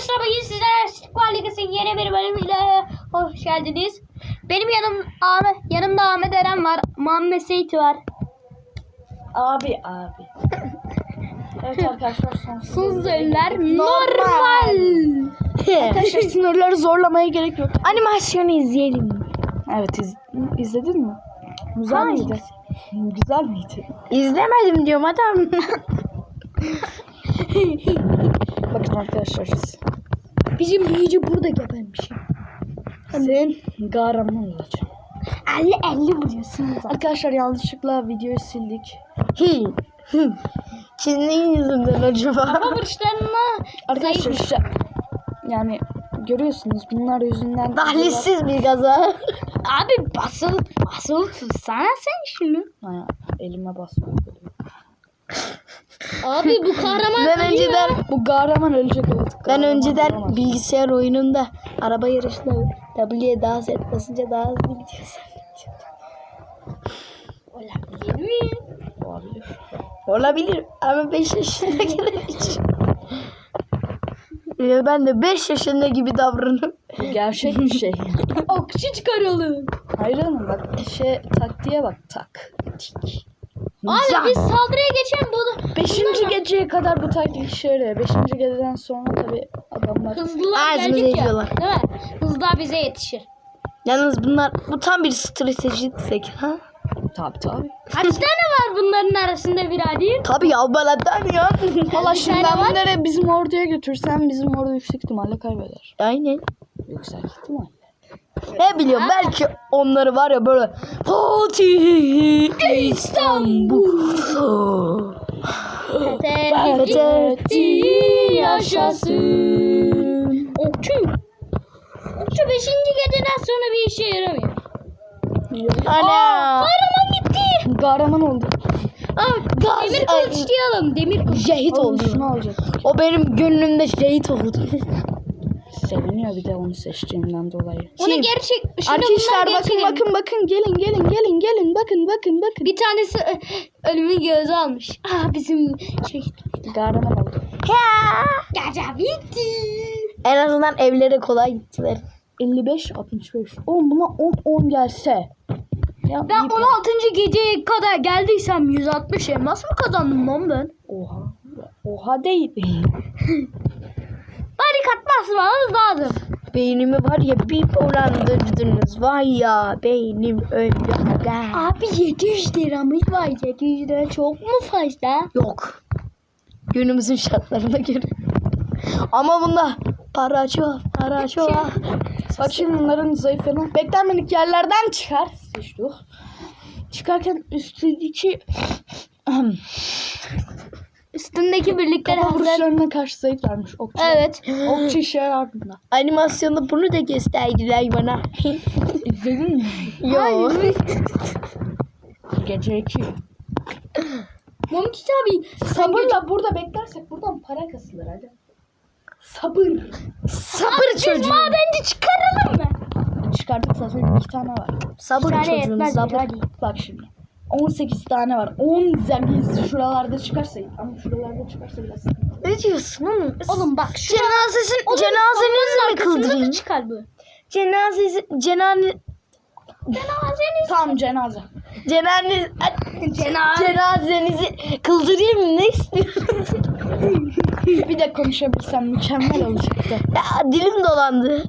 arkadaşlar bugün sizlere Squad Legacy'nin yeni bir bölümüyle hoş geldiniz. Benim yanım Ahmet, yanımda Ahmet Eren var. Muhammed Seyit var. Abi abi. evet arkadaşlar son Son söyler normal. Arkadaşlar sınırları zorlamaya gerek yok. Animasyonu izleyelim. Evet iz, izledin mi? Güzel Hayır. miydi? Güzel miydi? İzlemedim diyorum adam. Bakın arkadaşlar. Bizim büyücü burada gebermiş. Sen kahraman olacaksın. 50 50 vuruyorsunuz. Arkadaşlar yanlışlıkla videoyu sildik. Hı. Hı. Kimin yüzünden acaba? Hava burçlarına Arkadaşlar işte yani görüyorsunuz bunlar yüzünden Dahlissiz bir gaza. Abi basıl basıl tutsana sen şunu. Ha, elime basmıyor. Abi bu kahraman Ben ölüyor. önceden Bu kahraman ölecek evet. ben Kahraman önceden olamaz. bilgisayar oyununda araba yarışında W'ye daha set basınca daha hızlı gidiyor Olabilir mi? olabilir. Olabilir ama 5 yaşında için. Ve ben de 5 yaşında gibi davranıp gerçek bir şey. Okçu çıkaralım. Hayır hanım bak şey taktiğe bak tak. Tik. Abi biz saldırıya geçen bu Beşinci geceye kadar bu taktik yarıyor. Beşinci geceden sonra tabi adamlar hızlılar Ağzımıza gelecek ya. Değil mi? Hızlılar bize yetişir. Yalnız bunlar bu tam bir strateji desek ha? tabi tabi. Kaç tane var bunların arasında birader? Tabii ya baladan ya. Valla şimdi tane ben var. bunları bizim orduya götürsem bizim ordu yüksek ihtimalle kaybeder. Aynen. Yüksek ihtimal. Ne biliyorum belki onları var ya böyle Fatih İstanbul. Fethetti yaşasın. Okçu. Okçu 5. geceden sonra bir işe yaramıyor. Ana. Kahraman gitti. Kahraman oldu. Aa, demir kılıç diyelim. Demir kılıç. Şehit Oğlum oldu. şunu alacak. O benim gönlümde şehit oldu. Seviniyor bir de onu seçtiğimden dolayı. Onu gerçek. şunu Arkadaşlar bakın bakın bakın gelin gelin gelin gelin bakın bakın bakın. Bir tanesi ö- ölümün gözü almış. Aa bizim şey. Kahraman oldu. Gece bitti. en azından evlere kolay gittiler. 55 65. Oğlum buna 10 10 gelse. Ya Ben iyi 16. geceye kadar geldiysem 160 elmas mı kazandım lan ben? Oha. Oha değil. Bari katmazmanız lazım. Beynimi var ya bir dolandırdınız. Vay ya beynim öldü. Abi 700 liramız var. 700 lira çok mu fazla? Yok. Günümüzün şartlarına göre. Ama bunda para çok, para çok. Saçın bunların zayıflanan beklenmedik yerlerden çıkar. Seçtik. Çıkarken üstündeki Üstündeki birlikler kafa hazır. vuruşlarına karşı zayıflarmış. Okçu. Evet. Okçu işe yarar bunda. Animasyonda bunu da gösterdiler bana. İzledin mi? Yok. Gece 2. Mumki abi. Sabırla burada beklersek buradan para kasılır hadi. Sabır. Sabır Biz çocuğu. madenci çıkaralım mı? Çıkardık zaten 2 tane var. Sabır Bir tane çocuğu. yetmez, Sabır. hadi. Bak şimdi. 18 tane var. 10 zemiz şuralarda çıkarsa ama şuralarda çıkarsa biraz sıkıntı. Ne diyorsun oğlum? Oğlum bak şu Cenazesin, Oğlum, cenazenizi mi arkasında da kıldırayım? çıkar bu. Cenazesi, cenaze, Cenazeniz. Tam cenaze. cenazeniz, Cenaze. cenazenizi kıldırayım mı? Ne istiyorsun? Bir de konuşabilsem mükemmel olacaktı. ya dilim dolandı.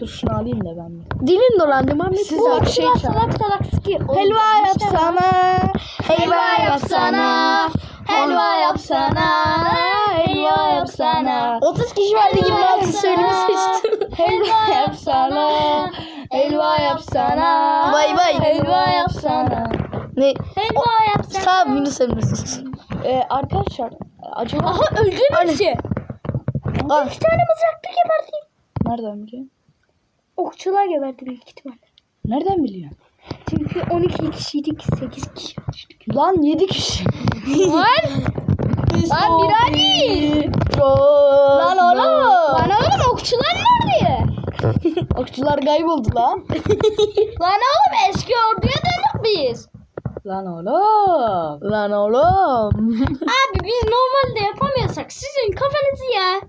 Dur şunu alayım da ben bir. Dilim dolandı Muhammed. Siz Bu- bak şey çağır. salak salak. Oğlum, Helva yapsana. Helva yapsana. Helva yapsana. Helva yapsana. 30 kişi vardı 26 söylemi seçtim. Helva yapsana. Helva yapsana. Vay vay. Helva yapsana. Ne? Helva yapsana. Tamam Emre sus. Ee, arkadaşlar acaba Aha öldü birisi. Al. İki tane mızraklı geberdi. nereden biliyorsun? Okçular geberdi büyük ihtimal. Nereden biliyorsun? Çünkü 12 kişiydik 8 kişi düştük. Lan 7 kişi. Lan! Lan birader! Lan oğlum. Lan oğlum okçular nerede? Okçular kayboldu lan. Lan oğlum eski orduya döndük biz. Lan oğlum. Lan oğlum. Abi biz normalde yapamıyorsak sizin kafanızı ya.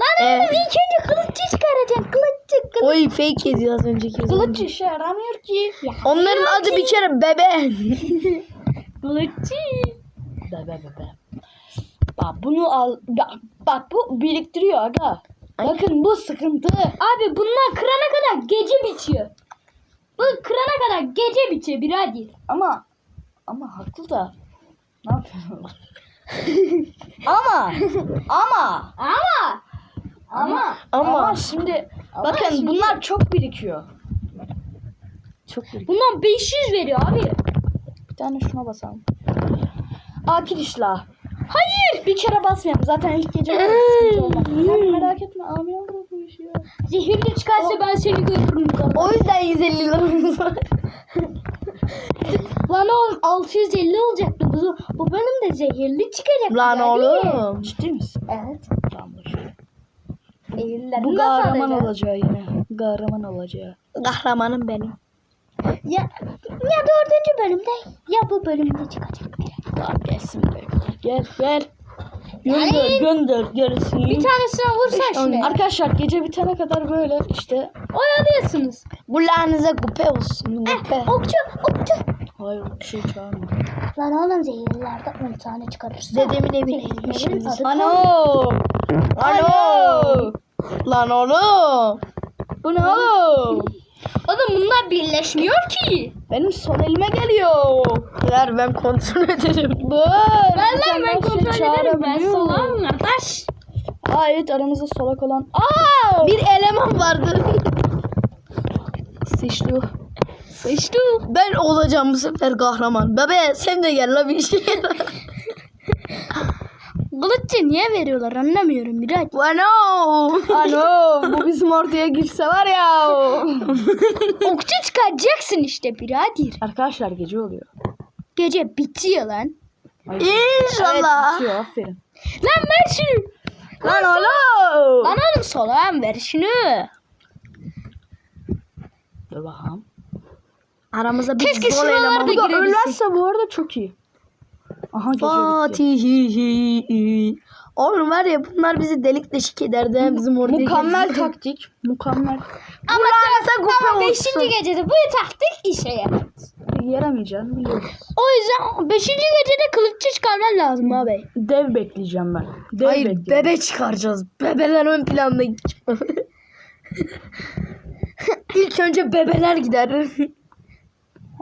Lan Evet. İlk önce kılıççı çıkaracaksın. Kılıç. Oy fake ediyor az önceki. Kılıç işe yaramıyor ki. Onların adı bir kere bebe. Kılıççı. Bebe bebe. Bak bunu al. Bak, bak bu biriktiriyor aga. Bakın bu sıkıntı. Abi bunlar kırana kadar gece bitiyor. Bu kırana kadar gece bitiyor birader. Ama ama haklı da. Ne yapıyorum? ama ama Ama ama ama, Ama şimdi Ama bakın şimdi- bunlar çok birikiyor. çok iyi. bundan 500 veriyor abi. Bir tane şuna basalım. Akil işla. Hayır. Bir kere basmayalım. Zaten ilk gece var. Sen merak etme. Yavrum bu işi ya. Zehirli çıkarsa ben seni götürürüm kardeşim. O yüzden 150 liramız var. Lan oğlum 650 olacaktı. Bu, bu bölümde zehirli çıkacak. Lan birader. oğlum. Ciddi misin? Evet. Zehirlileri Bu nasıl kahraman alacağız? olacağı yine. Kahraman olacağı. Kahramanım benim. Ya, ya dördüncü bölümde ya bu bölümde çıkacak biri. Tamam gelsin be. Gel gel. Gönder gönder gelsin. Bir tanesine vursan şimdi. Arkadaşlar gece bitene kadar böyle işte. Oyalıyorsunuz. Kulağınıza kupe olsun. Kupe. Okçu, okçu. Hayır şey çağırma. Lan oğlum zehirlilerde 10 tane çıkarırsa. Dedemin evine gitmişsiniz. adı Ano. Ano. Lan oğlum. Bu ne oğlum? Oğlum bunlar birleşmiyor ki. Benim sol elime geliyor. Ver ben kontrol ederim. Dur. Ben lan ben tane kontrol şey ederim. Ben solam kardeş. Aa evet aramızda solak olan. Aa! Bir eleman vardı. Sıçtı. Sıçtı. Ben olacağım bu sefer kahraman. Bebe sen de gel la bir şey. Kılıççı niye veriyorlar anlamıyorum birader. Ano. Ano bu bizim ortaya girse var ya. Okçu çıkaracaksın işte birader. Arkadaşlar gece oluyor. Gece bitiyor lan. Ay, İnşallah. Evet bitiyor aferin. Lan ver şunu. Lan oğlum. Lan oğlum solam ver şunu. Dur bakalım. Aramıza bir Keşke şuralarda eleman. Bu da ölmezse bu arada çok iyi. Aha. Fatih. Oğlum var ya bunlar bizi delik deşik ederdi. Hem bizim orada. Mükemmel taktik. Mükemmel. Ama, kupe ama olsun. 5. gecede bu taktik işe yarar. Yaramayacağını biliyoruz. O yüzden 5. gecede kılıççı çıkarman lazım abi. Dev bekleyeceğim ben. Dev Hayır bekleyeceğim. bebe çıkaracağız. Bebeler ön planda çıkmalı. İlk önce bebeler gider.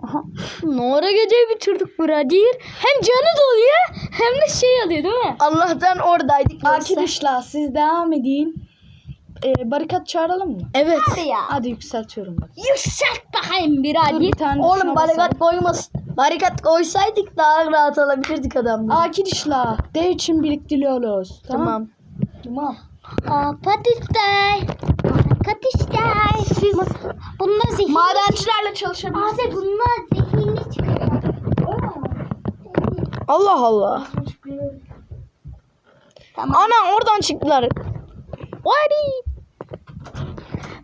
Aha. Ne ara geceyi bitirdik birader. Hem canı doluyor hem de şey alıyor değil mi? Allah'tan oradaydık. yoksa- Arkadaşlar siz devam edin. Ee, barikat çağıralım mı? Evet. Hadi ya. Hadi yükseltiyorum bak. Yükselt bakayım birader. bir tane Oğlum barikat koymasın. Barikat koysaydık daha rahat alabilirdik adamları. Arkadaşlar dev için biriktiriyoruz. Tamam. Tamam. Tamam. Patatesler. Patatesler. Siz bunlar zehirli. Madencilerle çalışabiliriz. Abi bunlar zehirli çıkıyor. Allah Allah. Tamam. Ana oradan çıktılar.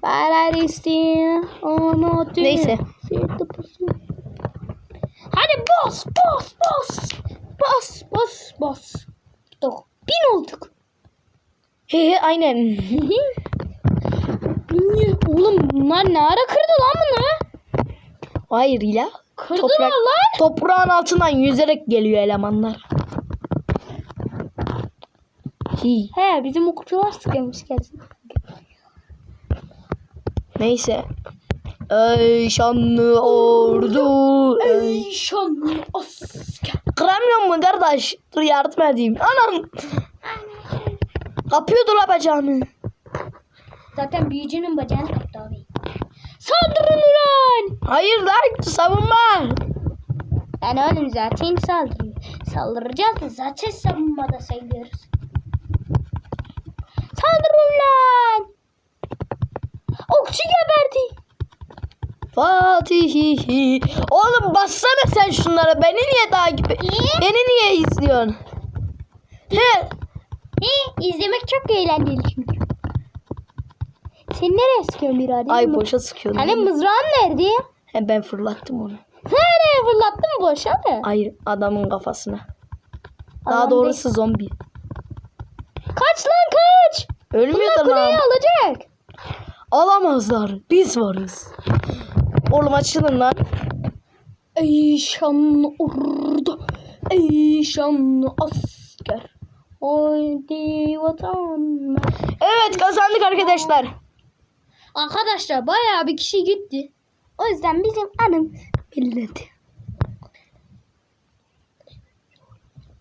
Valaristi. Onu Neyse. Hadi bas bas bas. Bas bas bas. Bin olduk. He he aynen. Oğlum bunlar ne ara kırdı lan bunu? Hayır ya. Kırdılar Toprak, lan. toprağın altından yüzerek geliyor elemanlar. Hi. He bizim okçular sıkılmış gelsin. Neyse. Ey şanlı ordu. Ey. Şanlı asker. Kıramıyor mu kardeş? Dur yardım edeyim. Anam. Kapıyordu la bacağını. Zaten büyücünün bacağını kaptı abi. Saldırın ulan. Hayır lan savunma. Ben oğlum zaten saldırıyor. Saldıracağız da zaten savunmada sayılıyoruz. Saldırın ulan. Okçu geberdi. Fatih. Oğlum bassana sen şunlara. Beni niye takip et? Beni niye izliyorsun? He. He, izlemek çok eğlenceli çünkü. Sen nereye sıkıyorsun birader? Ay boşa sıkıyordum. Hani mızrağın nerede? He, ben fırlattım onu. Nereye fırlattın boşa mı? Hayır adamın kafasına. Daha Adam doğrusu zombi. Kaç lan kaç. Ölmüyor da lan. alacak. Alamazlar. Biz varız. Oğlum açılın lan. Ey şanlı ordu. Ey şanlı asker. Haydi vatan. Evet kazandık arkadaşlar. Arkadaşlar bayağı bir kişi gitti. O yüzden bizim anım belirledi.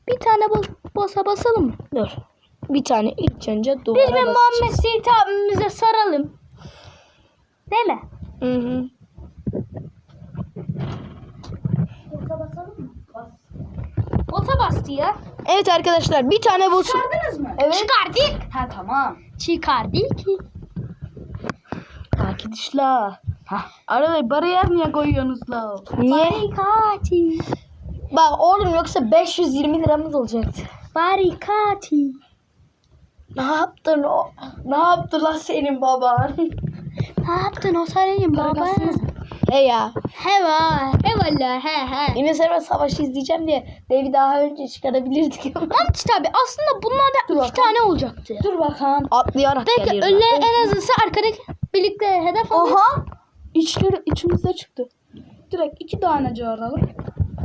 Bir tane bas basa basalım mı? Dur. Bir tane ilk önce Biz duvara bir basacağız. Muhammed Seyit abimize saralım. Değil mi? Hı hı. Basa basalım. Basa bastı ya. Evet arkadaşlar bir tane boss. Çıkardınız mı? Evet. Çıkardık. Ha tamam. Çıkardık. Arkadaşlar. Ha. Arada bariyer niye koyuyorsunuz la? Niye? Barikati. Bak oğlum yoksa 520 liramız olacaktı. Barikati. Ne yaptın o? Ne yaptı lan senin baban? Ne yaptın o sarayım baba? He ya. He var. He valla he he. Yine sefer savaşı izleyeceğim diye Devi daha önce çıkarabilirdik. Mamçı tabi aslında bunlardan iki tane olacaktı. Dur bakalım. Atlayarak Belki öyle en azından arkadaki birlikte hedef alır. Aha. İçleri içimizde çıktı. Direkt iki tane alalım.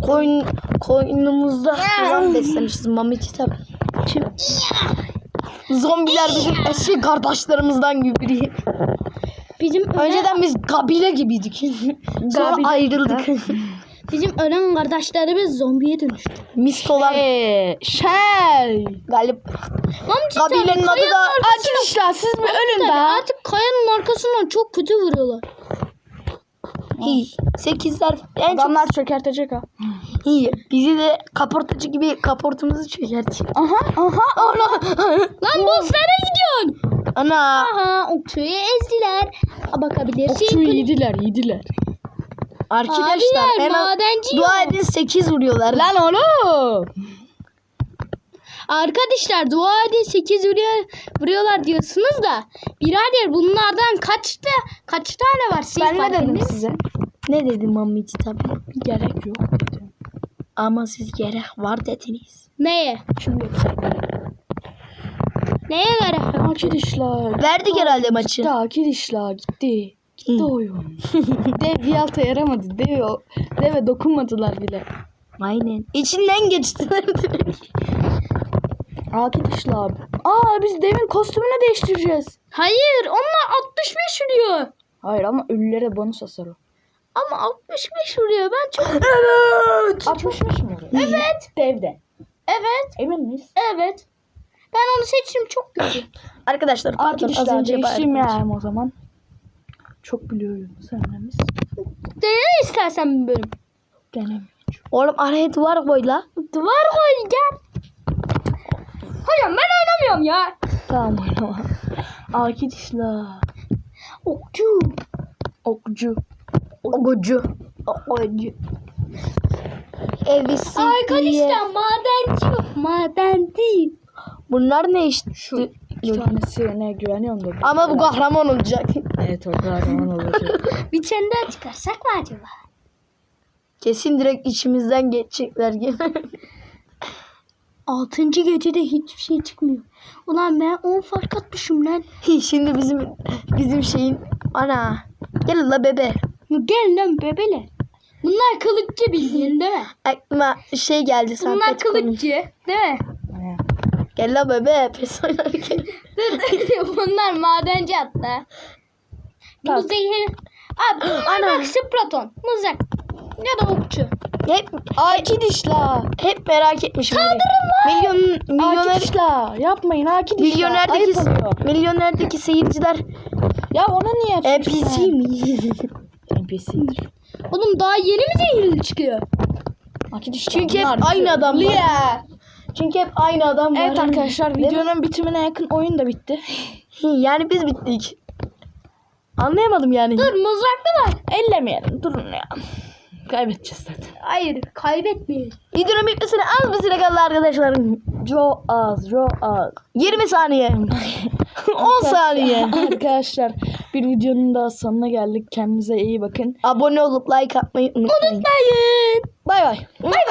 Koyun, koynumuzda yılan beslemişiz Mamiç'i tabii. Zombiler bizim eski kardeşlerimizden gibi. Bizim ölen, Önceden biz kabile gibiydik. Sonra Kabile. ayrıldık. bizim ölen kardeşlerimiz zombiye dönüştü. Mistolar Ee, şey. galip. Mamçı Kabilenin adı da Arkadaşlar siz bir ölün daha. artık kayanın arkasından çok kötü vuruyorlar. Hi. Sekizler en çok Adamlar çökertecek ha. iyi. Bizi de kaportacı gibi kaportumuzu çökertecek. Aha aha. Lan bosslara gidiyorsun. Ana. Aha okçuyu ezdiler. Bakabilirsin. Okçuyu yediler yediler. Arkadaşlar Abiler, en az madenci dua edin 8 vuruyorlar. Lan oğlum. Arkadaşlar dua edin 8 vuruyor, vuruyorlar diyorsunuz da birader bunlardan kaçta kaç tane var? Siz Ben ne dedim size? Ne dedi Mamici tabii. Gerek yok dedim. Ama siz gerek var dediniz. Neye? Şimdi Neye göre? Arkadaşlar. Verdik herhalde maçı. Gitti arkadaşlar gitti. Gitti oyun. Dev bir alta yaramadı. Deve, deve dokunmadılar bile. Aynen. İçinden geçtiler direkt. Arkadaşlar. Aa biz devin kostümünü değiştireceğiz. Hayır onlar 65 vuruyor. Hayır ama ölülere bonus hasar o. Ama 65 vuruyor ben çok... Evet. 65 mi oluyor? Evet. Devde. Evet. Emin miyiz? Evet. Ben onu seçtim çok kötü. Arkadaşlar pardon az Arkadaşlar önce değiştirmeyelim o zaman. Çok biliyorum sevmemiz. Dene istersen bir bölüm. Denemiyor. Oğlum araya duvar koy la. Duvar koy gel. Hocam ben oynamıyorum ya. Tamam oynama. Arkadaşlar. Okçu. Okçu. Ogucu. Ogucu. Evisi diye. Arkadaşlar madenci yok. Maden değil. Bunlar ne işte? Şu iki tanesine güveniyorum da. Ama bu kahraman olacak. Evet o kahraman olacak. Bir tane daha çıkarsak mı acaba? Kesin direkt içimizden geçecekler gibi. Altıncı gecede hiçbir şey çıkmıyor. Ulan ben 10 fark atmışım lan. Şimdi bizim bizim şeyin ana. Gel la bebe. Gel lan bebeler. Bunlar kılıççı bildiğin değil mi? Aklıma şey geldi Bunlar kılıççı değil mi? Gel la bebe. Pes oynarken. Dur dur. Bunlar madenci hatta. Bu Bak. zehir... Abi bunlar bak Sproton. Mızrak. Ya da okçu. Hep Arkadaşlar. hep merak etmişim. Milyon milyoner Arkadaşlar yapmayın arkadaşlar. milyonerdeki Ayıp oluyor. milyonerdeki seyirciler Ya ona niye NPC mi? NPC'dir. Oğlum daha yeni mi zehirli çıkıyor? Arkadaşlar Çünkü hep aynı adam. Liye. Çünkü hep aynı adam var. Evet arkadaşlar Değil mi? videonun bitimine yakın oyun da bitti. Yani biz bittik. Anlayamadım yani. Dur mızraklı var. Ellemeyelim durun ya. Kaybedeceğiz zaten. Hayır kaybetmeyin. Videonun bitmesine az bir süre kaldı arkadaşlar. Jo az, jo az. 20 saniye. 10 saniye. Arkadaşlar bir videonun daha sonuna geldik. Kendinize iyi bakın. Abone olup like atmayı unutmayın. Unutmayın. Bay bay. Bay bay.